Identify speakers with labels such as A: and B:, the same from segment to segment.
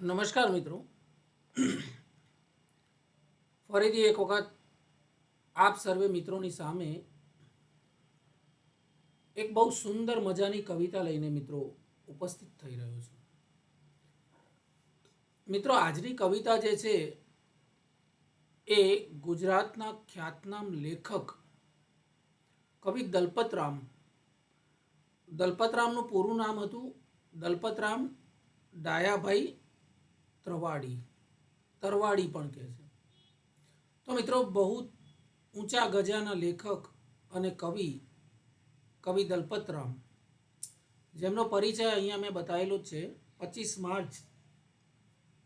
A: નમસ્કાર મિત્રો. ફરીથી એક વખત આપ સર્વે મિત્રોની સામે એક બહુ સુંદર મજાની કવિતા લઈને મિત્રો ઉપસ્થિત થઈ રહ્યો છું. મિત્રો, આજની કવિતા જે છે એ ગુજરાતના ખ્યાતનામ લેખક કવિ દલપતરામ, દલપતરામનું પૂરું નામ હતું દલપતરામ ડાયાભાઈ ત્રવાડી તરવાડી પણ કહે છે. તો મિત્રો, બહુ ઊંચા ગજાના લેખક અને કવિ કવિ દલપતરામ, જેમનો પરિચય અહીંયા મેં બતાવેલો છે, પચીસ માર્ચ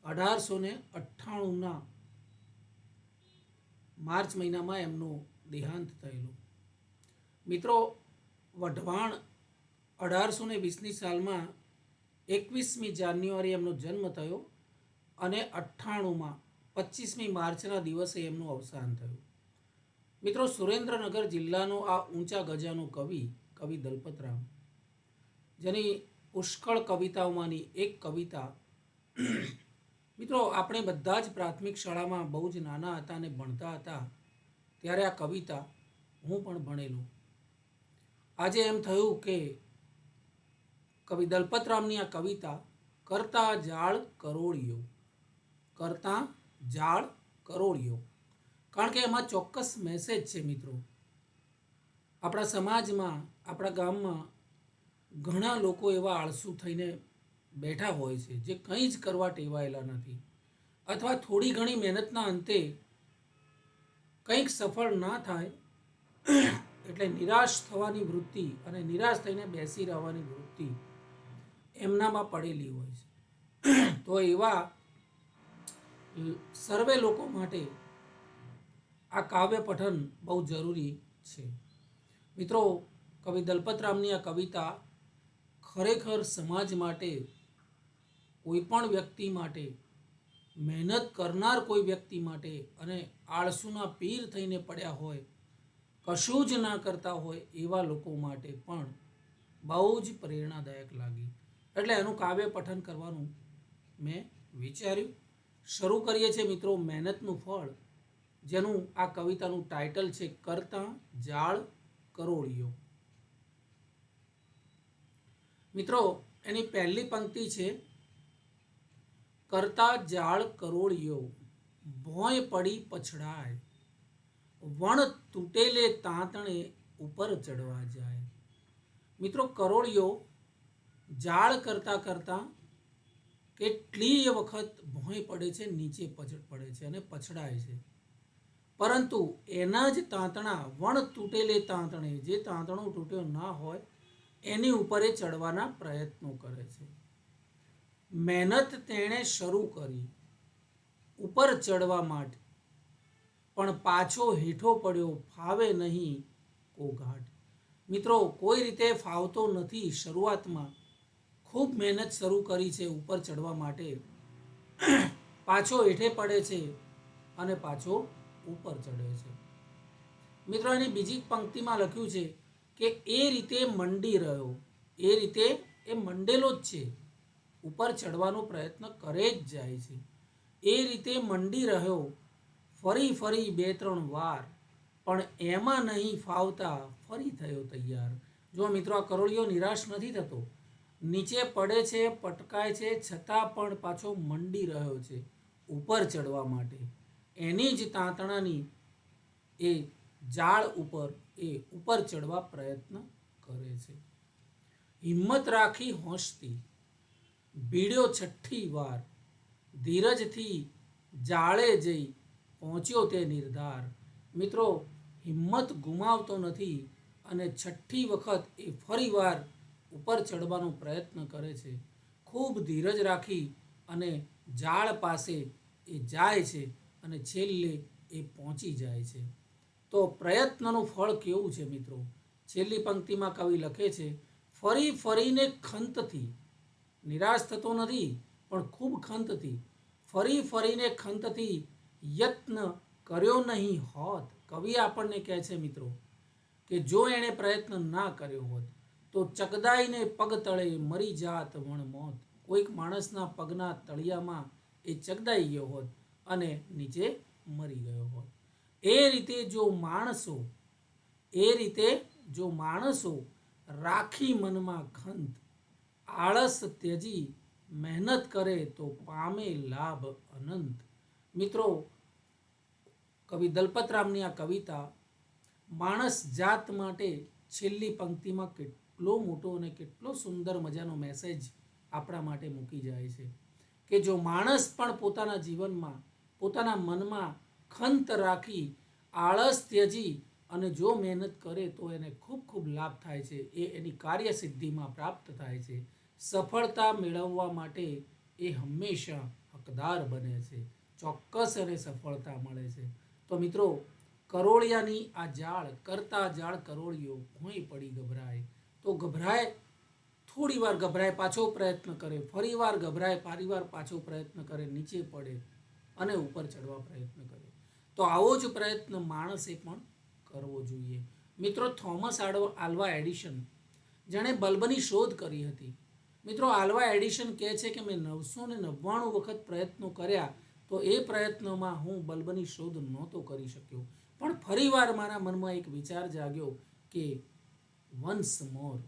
A: અઢારસો ને અઠ્ઠાણુંના માર્ચ મહિનામાં એમનું દેહાંત થયેલું. મિત્રો, વઢવાણ અઢારસો ને વીસની સાલમાં એકવીસમી જાન્યુઆરી એમનો જન્મ થયો. અને અઠ્ઠાણુંમાં પચીસમી માર્ચના દિવસે એમનું અવસાન થયું. મિત્રો, સુરેન્દ્રનગર જિલ્લાનો આ ઊંચા ગજાનો કવિ કવિ દલપતરામ, જેની પુષ્કળ કવિતાઓમાંની એક કવિતા, મિત્રો, આપણે બધા જ પ્રાથમિક શાળામાં બહુ જ નાના હતા અને ભણતા હતા, ત્યારે આ કવિતા હું પણ ભણેલું. આજે એમ થયું કે કવિ દલપતરામની આ કવિતા કરતા જાળ કરોળિયો. કરતા જાળ કરોળિયો. કારણ કે એમાં ચોક્કસ મેસેજ છે મિત્રો. આપણા સમાજમાં, આપણા ગામમાં ઘણા લોકો એવા આળસુ થઈને બેઠા હોય છે, જે કંઈ જ કરવા ટેવાયેલા નથી. અથવા થોડી ઘણી મહેનતના અંતે કંઈક સફળ ના થાય, એટલે નિરાશ થવાની વૃત્તિ અને નિરાશ થઈને બેસી રહેવાની વૃત્તિ એમનામાં પડેલી હોય છે. તો એવા સર્વે લોકો માટે આ કાવ્ય પઠન બહુ જરૂરી છે. મિત્રો, કવિ દલપતરામની આ કવિતા ખરેખર સમાજ માટે કોઈ પણ વ્યક્તિ માટે, મહેનત કરનાર કોઈ વ્યક્તિ માટે અને આળસુના પીર થઈને પડ્યા હોય, કશું જ ના કરતા હોય એવા લોકો માટે પણ બહુ જ પ્રેરણાદાયક લાગી. એટલે એનું કાવ્ય પઠન કરવાનું મેં વિચાર્યું. શરૂ કરીએ છીએ મિત્રો મહેનતનું ફળ, જેનું આ કવિતાનું ટાઇટલ છે કરતા જાળ કરોળિયો. મિત્રો, એની પહેલી પંક્તિ છે કરતા જાળ કરોળિયો, ભોંય પડી પછડાય, વણ તૂટેલે તાંતણે ઉપર ચડવા જાય. મિત્રો, કરોળિયો જાળ કરતા કરતા કેટલીય વખત ભોંય પડે છે, નીચે પછડ પડે છે અને પછડાય છે. પરંતુ એના જ તાંતણા, વણ તૂટેલે તાંતણે, જે તાંતણો તૂટ્યો ના હોય, એની ઉપર એ ચડવાના પ્રયત્નો કરે છે. મહેનત તેણે શરૂ કરી, ઉપર ચડવા માટે. પણ પાછો હેઠો પડ્યો, ફાવે નહીં કોઘાટ. મિત્રો, કોઈ રીતે ફાવતો નથી શરૂઆતમાં. ખૂબ મહેનત શરૂ કરી છે ઉપર ચડવા માટે. પાછો હેઠે પડે છે અને પાછો ઉપર ચડે છે. મિત્રો, એની બીજી પંક્તિમાં લખ્યું છે કે એ રીતે મંડી રહ્યો. એ રીતે એ મંડેલો જ છે. ઉપર ચડવાનો પ્રયત્ન કરે જ જાય છે. એ રીતે મંડી રહ્યો ફરી ફરી બે ત્રણ વાર. પણ એમાં નહીં ફાવતા ફરી થયો તૈયાર. જો મિત્રો, આ કરોળિયો નિરાશ નથી થતો નીચે પડે છે, પટકાય છે, છતાં પણ પાછો મંડી રહ્યો છે ઉપર ચડવા માટે. એની જ તાંતણાની એ જાળ ઉપર, એ ઉપર ચડવા પ્રયત્ન કરે છે. હિંમત રાખી હોંશથી ભીડ્યો છઠ્ઠી વાર, ધીરજથી જાળે જઈ પહોંચ્યો તે નિર્ધાર. મિત્રો, હિંમત ગુમાવતો નથી અને છઠ્ઠી વખત એ ફરીવાર ઉપર ચડવાનો પ્રયત્ન કરે છે. ખૂબ ધીરજ રાખી અને ઝાડ પાસે એ જાય છે અને છેલ્લે એ પહોંચી જાય છે. તો પ્રયત્નનું ફળ કેવું છે મિત્રો? છેલ્લી પંક્તિમાં કવિ લખે છે, ફરી ફરીને ખંતથી. નિરાશ થતો નથી, પણ ખૂબ ખંતથી. ફરી ફરીને ખંતથી યત્ન કર્યો નહીં હોત. કવિ આપણને કહે છે મિત્રો, કે જો એણે પ્રયત્ન ના કર્યો હોત તો ચકદાઈને પગ તળે મરી જાત વણ મોત. કોઈક માણસના પગના તળિયામાં એ ચગદાઈ ગયો હોત અને નીચે મરી ગયો હોત. એ રીતે જો માણસો, એ રીતે જો માણસો રાખી મનમાં ખંત આળસ ત્યજી, મહેનત કરે તો પામે લાભ અનંત. મિત્રો, કવિ દલપતરામની આ કવિતા માણસ જાત માટે છેલ્લી પંક્તિમાં કેટલો મોટો અને કેટલો સુંદર મજાનો મેસેજ આપણા માટે મૂકી જાય છે. કે જો માણસ પણ પોતાના જીવનમાં, પોતાના મનમાં ખંત રાખી, આળસ ત્યજી અને જો મહેનત કરે તો એને ખૂબ ખૂબ લાભ થાય છે. એ એની કાર્યસિદ્ધિમાં પ્રાપ્ત થાય છે. સફળતા મેળવવા માટે એ હંમેશા હકદાર બને છે. ચોક્કસ એને સફળતા મળે છે. તો મિત્રો, કરોળિયાની આ જાળ, કરતા જાળ કરોળિયો ભોંય પડી ગભરાય. તો ગભરાય, થોડી વાર ગભરાય, પાછો પ્રયત્ન કરે, ફરી વાર ગભરાય, ફરી વાર પાછો પ્રયત્ન કરે, નીચે પડે અને ઉપર ચડવા પ્રયત્ન કરે. તો આવો જ પ્રયત્ન માણસે પણ કરવો જોઈએ. મિત્રો, થોમસ આડો આલ્વા એડિશન. જેણે બલ્બની શોધ કરી હતી. મિત્રો, આલ્વા એડિશન કહે છે કે મેં નવસો ને નવ્વાણું વખત પ્રયત્નો કર્યા તો એ પ્રયત્નોમાં હું બલ્બની શોધ નહોતો કરી શક્યો. પણ ફરીવાર મારા મનમાં એક વિચાર જાગ્યો કે વન્સ મોર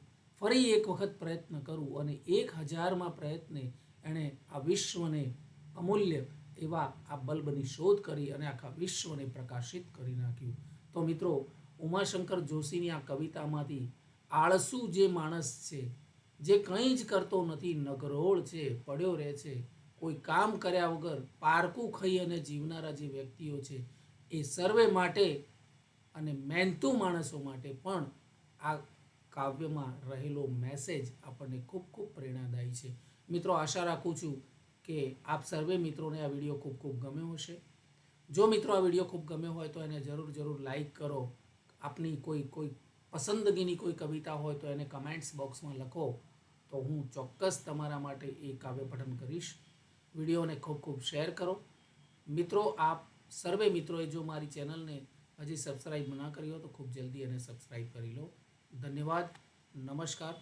A: ફરી એક વખત પ્રયત્ન કરું અને એક હજારમાં પ્રયત્ને એણે આ વિશ્વને અમૂલ્ય એવા આ બલ્બની શોધ કરી અને આખા વિશ્વને પ્રકાશિત કરી નાખ્યું. તો મિત્રો, ઉમાશંકર જોશીની આ કવિતામાંથી આળસુ જે માણસ છે, જે કંઈ જ કરતો નથી, નગરોળ છે, પડ્યો રહે છે, કોઈ કામ કર્યા વગર પારકું ખાઈ અને જીવનારા જે વ્યક્તિઓ છે, એ સર્વે માટે અને મહેનતુ માણસો માટે પણ આ કાવ્યમાં રહેલો મેસેજ આપણને ખૂબ ખૂબ પ્રેરણાદાયી છે. મિત્રો, આશા રાખું છું કે આપ સર્વે મિત્રોને આ વીડિયો ખૂબ ખૂબ ગમ્યો હશે. જો મિત્રો, આ વીડિયો ખૂબ ગમ્યો હોય તો એને જરૂર જરૂર લાઈક કરો. આપની કોઈ કોઈ પસંદગીની કોઈ કવિતા હોય તો એને કમેન્ટ્સ બોક્સમાં લખો. તો હું ચોક્કસ તમારા માટે એ કાવ્ય પઠન કરીશ. વિડીયોને ખૂબ ખૂબ શેર કરો. મિત્રો, આપ સર્વે મિત્રોએ જો મારી ચેનલને હજી સબસ્ક્રાઈબ ના કરી હો તો ખૂબ જલ્દી એને સબસ્ક્રાઈબ કરી લો. ધન્યવાદ નમસ્કાર.